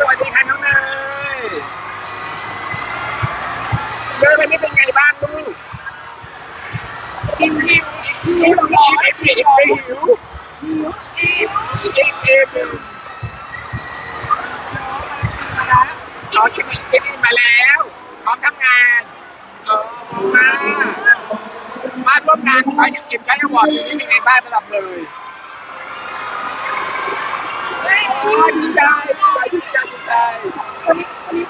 สวัสดีค่ะน้องเนยเดินวันนี้เป็นไงบ้างลูกกินหิวหิวหิวหิวหิวหิวหิวหิวหิวอ๋อคิดคิดมาแล้วพร้อมทำงานเออพร้อมมากมาร่วมงานไปยังเก็บใช้อวอร์ดอยู่นี่เป็นไงบ้างสำหรับเลยดีใจ ดีใจดีใจดีใจวันนี้วันนี้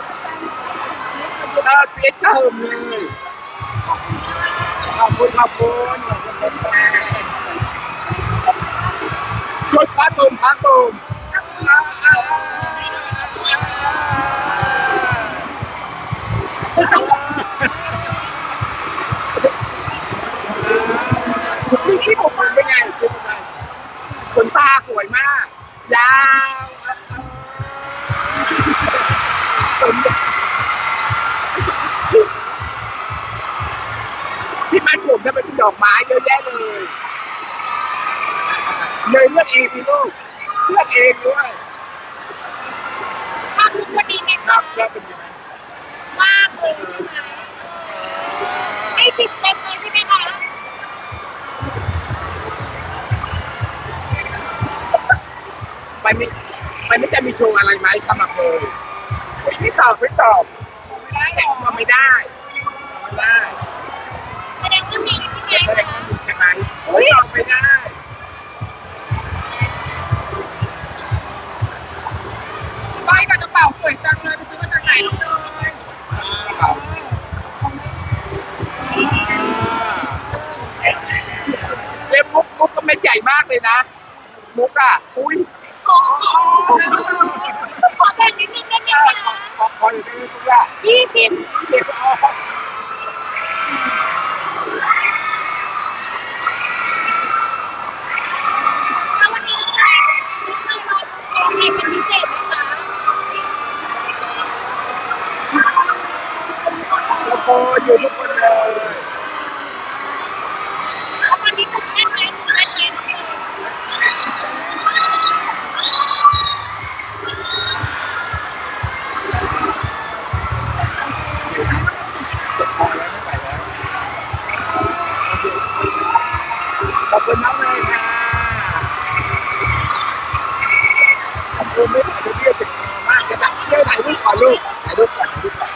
เออเปลี่ยนเติมเลยขอบคุณขอบคุณขอบคุณแฟนชุดพระตุ่มพระตุ่มที่ผมเป็นไงคุณขนตาสวยมาก ยาว ขนยาวที่มันผมจะเป็นดอกไม้เยอะแยะเลยเลยเลือกเองพี่ลูกเลือกเองด้วยชอบลุกวันนี้ไหมครัคะบแล้วเป็นยังไงมากเลยใช่ไหมไม่ติดเต็มเลยใช่ไหมคะมันมีมันไม่จะมีโชว์อะไรไหมสำหรับเลยไม่ ตอบไม่ตอบไม่ได้ตอบไม่ได้ตอบไม่ได้แสดงว่ามีใช่ไหมแสดงคะว่ามีใช่ไหมไม่ตอบไม่ได้ไปกับกระเป๋าสวยจังเลยไปซื้อมาจากไหนลูกเลยตอบเล่มมุกมุกก็ไม่ใหญ่มากเลยนะ มุกอะ อุ้ยขอขอ อขออยู่นมุกอะยี่สิบเก็บเอาถ้าวันนี้ใครเราเราโชว์อะไรเป็นพิเศษไหมคะแล้วก็อยู่ทุกคนเลย ไม่ไหวจะเรียกติดคอมากจะตัดเชื่อถ่ายรูปก่อนลูกถ่ายรูปก่อนถ่ายรูปก่อน